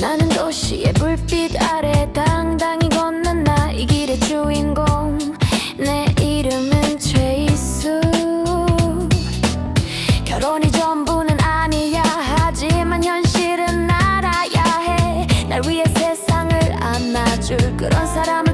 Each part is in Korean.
나는 도시의 불빛 아래 당당히 걷는 나 이 길의 주인공. 내 이름은 최이수. 결혼이 전부는 아니야. 하지만 현실은 알아야 해 날 위해 세상을 안아줄 그런 사람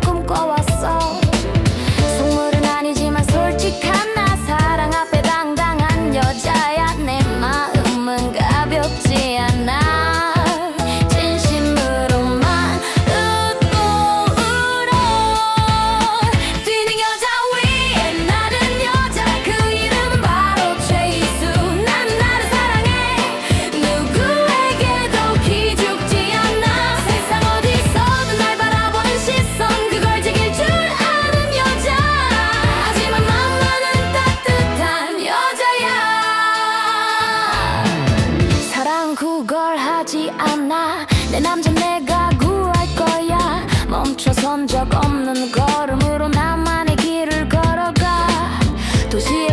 그걸 하지 않아. 내 남자 내가 구할 거야. 멈춰선 적 없는 걸음으로 나만의 길을 걸어가. 도시